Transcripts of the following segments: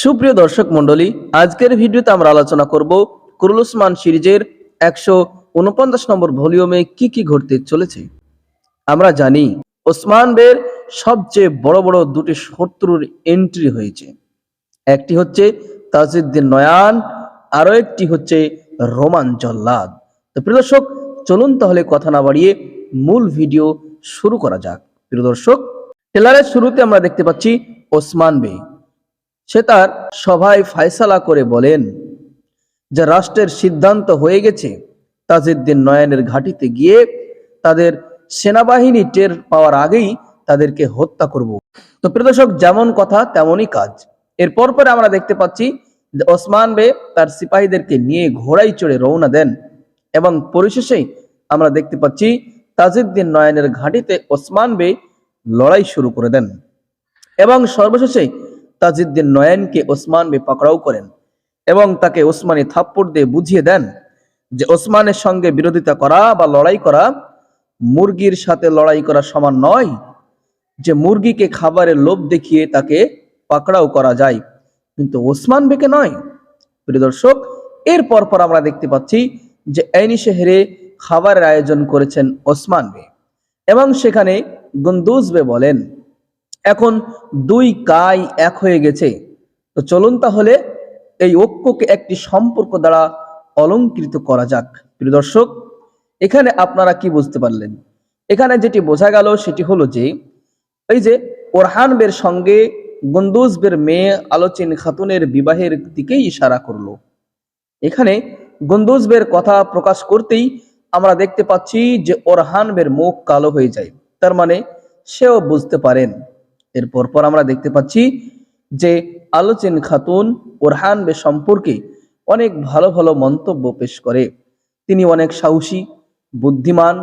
সুপ্রিয় দর্শক মন্ডলী আজকের ভিডিওতে আমরা আলোচনা করব কুরুলুসমান সিরিজের একশো উনপঞ্চাশ নম্বর ভলিউমে কি কি ঘটতে চলেছে। আমরা জানি, ওসমান বের সবচেয়ে বড় বড় দুটি শত্রুর এন্ট্রি হয়েছে। একটি হচ্ছে তাজউদ্দিন নয়ান আরও একটি হচ্ছে রোমান জল্লাদ। তো প্রিয় দর্শক, চলুন তাহলে কথা না বাড়িয়ে মূল ভিডিও শুরু করা যাক। প্রিয় দর্শক ট্রেলারের শুরুতে আমরা দেখতে পাচ্ছি ওসমান বে। সে তার সভায় ফায়সালা করে বলেন, যে রাষ্ট্রের সিদ্ধান্ত হয়ে গেছে তাজউদ্দিন নয়নের ঘাটিতে গিয়ে তাদের সেনাবাহিনী টের পাওয়ার আগেই তাদেরকে হত্যা করব। তো প্রদর্শক যেমন কথা, তেমনই কাজ। এরপর পরে আমরা দেখতে পাচ্ছি যে ওসমান বে তার সিপাহীদেরকে নিয়ে ঘোড়ায় চড়ে রওনা দেন এবং পরিশেষে আমরা দেখতে পাচ্ছি তাজউদ্দিন নয়নের ঘাটিতে ওসমান বে লড়াই শুরু করে দেন। এবং সর্বশেষে তাজউদ্দিন নয়নকে ওসমান বে পাকড়াও করেন এবং তাকে ওসমানী থাপ্পড় দিয়ে বুঝিয়ে দেন যে ওসমানের সঙ্গে বিরোধিতা করা বা লড়াই করা মুরগির সাথে লড়াই করা সমান নয়, যে মুরগিকে খাবারের লোভ দেখিয়ে তাকে পাকড়াও করা যায়। কিন্তু ওসমান বেকে নয়। প্রিয় দর্শক এর পর পর আমরা দেখতে পাচ্ছি যে আইনি শহরে খাবারের আয়োজন করেছেন ওসমান বে এবং সেখানে গুন্দুজ বে বলেন। এখন দুই কাই এক হয়ে গেছে। তো চলুন তাহলে এই ঐক্যকে একটি সম্পর্ক দ্বারা অলঙ্কৃত করা যাক। প্রিয় দর্শক, এখানে আপনারা কি বুঝতে পারলেন? এখানে যেটি বোঝা গেল সেটি হলো যে, এই যে ওরহান বের সঙ্গে গন্দুজ বের মেয়ে আলোচিন খাতুনের বিবাহের দিকেই ইশারা করল। এখানে গন্দুজ বের কথা প্রকাশ করতেই আমরা দেখতে পাচ্ছি যে ওরহান বের মুখ কালো হয়ে যায়। তার মানে সেও বুঝতে পারেন। এরপর পর আমরা দেখতে পাচ্ছি যে আলোচিন খাতুন ওরহান বে সম্পর্কে অনেক ভালো ভালো মন্তব্য পেশ করে। তিনি অনেক সাহসী, বুদ্ধিমান,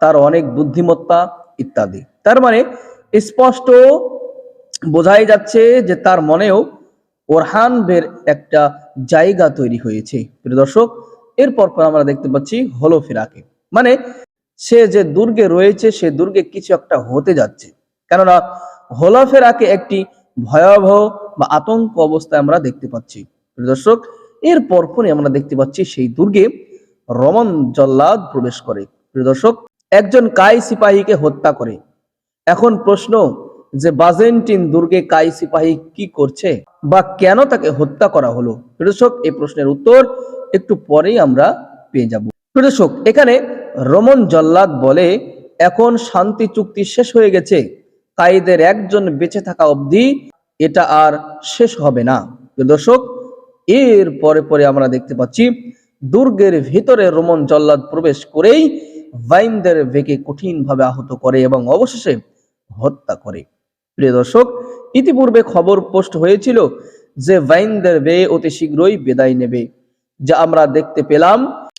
তার অনেক বুদ্ধিমত্তা ইত্যাদি। তার মানে স্পষ্ট বোঝাই যাচ্ছে যে তার মনেও ওরহান বের একটা জায়গা তৈরি হয়েছে। প্রিয় দর্শক, এরপর পর আমরা দেখতে পাচ্ছি হলো ফেরাকে। মানে সে যে দুর্গে রয়েছে, সে দুর্গে কিছু একটা হতে যাচ্ছে। কেননা হোলাফেরাকে একটি ভয়াবহ বা আতঙ্ক অবস্থায় আমরা দেখতে পাচ্ছি। দর্শক, এর পরপরই আমরা দেখতে পাচ্ছি সেই দুর্গে রমন জল্লাদ প্রবেশ করে। প্রিয় দর্শক, একজন কাই সিপাহীকে হত্যা করে। এখন প্রশ্ন, যে বাজেন্টিন দুর্গে কাই সিপাহী কি করছে বা কেন তাকে হত্যা করা হলো? দর্শক, এই প্রশ্নের উত্তর একটু পরেই আমরা পেয়ে যাব। দর্শক, এখানে রমন জল্লাদ বলে, এখন শান্তি চুক্তি শেষ হয়ে গেছে। কাইদের একজন বেঁচে থাকা অবধি এটা আর শেষ হবে না। দর্শক, এর পরে পরে আমরা দেখতে পাচ্ছি, দুর্গের ভিতরে রোমন জল্লাদ প্রবেশ করেই ভাইনদের ভেকে কঠিনভাবে আহত করে এবং অবশেষে হত্যা করে। প্রিয় দর্শক, ইতিপূর্বে খবর পোস্ট হয়েছিল যে ভাইনদের বে অতি শীঘ্রই বিদায় নেবে। যা আমরা দেখতে পেলাম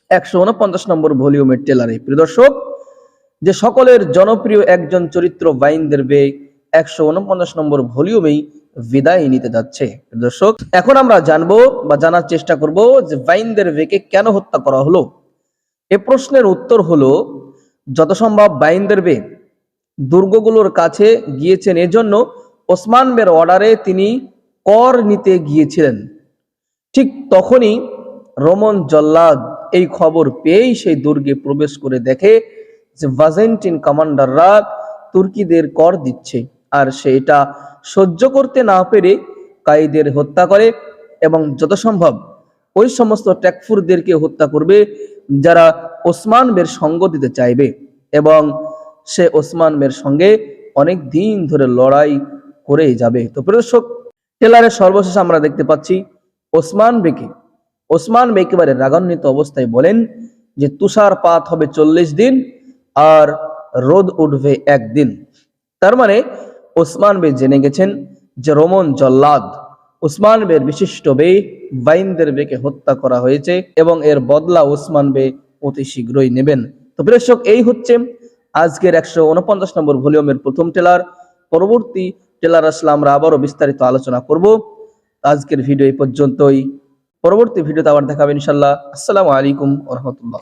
একশো উনপঞ্চাশ নম্বর ভলিউমের টেলারে প্রিয় দর্শক যে সকলের জনপ্রিয় একজন চরিত্র ভাইনদের বে একশো উনপঞ্চাশ নম্বর ভলিউমেই বিদায় নিতে যাচ্ছে। দর্শক, এখন আমরা জানব বা জানার চেষ্টা করব যে ভাইনদের বেকে কেন হত্যা করা হলো? এ প্রশ্নের উত্তর হলো, যত সম্ভব বাইন্দের বে দুর্গগুলোর কাছে গিয়েছেন, এজন্য ওসমান বের অর্ডারে তিনি কর নিতে গিয়েছিলেন। ঠিক তখনই রোমন জল্লাদ এই খবর পেয়েই সেই দুর্গে প্রবেশ করে দেখে যে ভাজেন্টিন কমান্ডাররা তুর্কিদের কর দিচ্ছে। আর সে এটা সহ্য করতে না পেরে কায়েদের হত্যা করে এবং যত সম্ভব ওই সমস্ত ট্যাকফুরদেরকে হত্যা করবে যারা ওসমান বের সঙ্গ দিতে চাইবে। এবং সে ওসমান বের সঙ্গে অনেক দিন ধরে লড়াই করে যাবে। তো প্রদর্শক টেলারের সর্বশেষ আমরা দেখতে পাচ্ছি, ওসমান বেকে ওসমান বে একেবারে রাগান্বিত অবস্থায় বলেন যে তুষারপাত হবে চল্লিশ দিন আর রোদ উঠবে একদিন। তার মানে ওসমান বে জেনে গেছেন যে রোমন জল্লাদ উসমান বের বিশিষ্ট বে বাইনদের বেকে হত্যা করা হয়েছে এবং এর বদলা ওসমান বে অতি শীঘ্রই নেবেন। তো প্রেক্ষক এই হচ্ছে আজকের একশো উনপঞ্চাশ নম্বর ভলিউমের প্রথম টেলার। পরবর্তী টেলার আসলে আমরা আবারও বিস্তারিত আলোচনা করব। আজকের ভিডিও এই পর্যন্তই। পরবর্তী ভিডিওতে আবার দেখাবে ইনশাল্লাহ আসসালামু আলাইকুম রহমতুল্লাহ।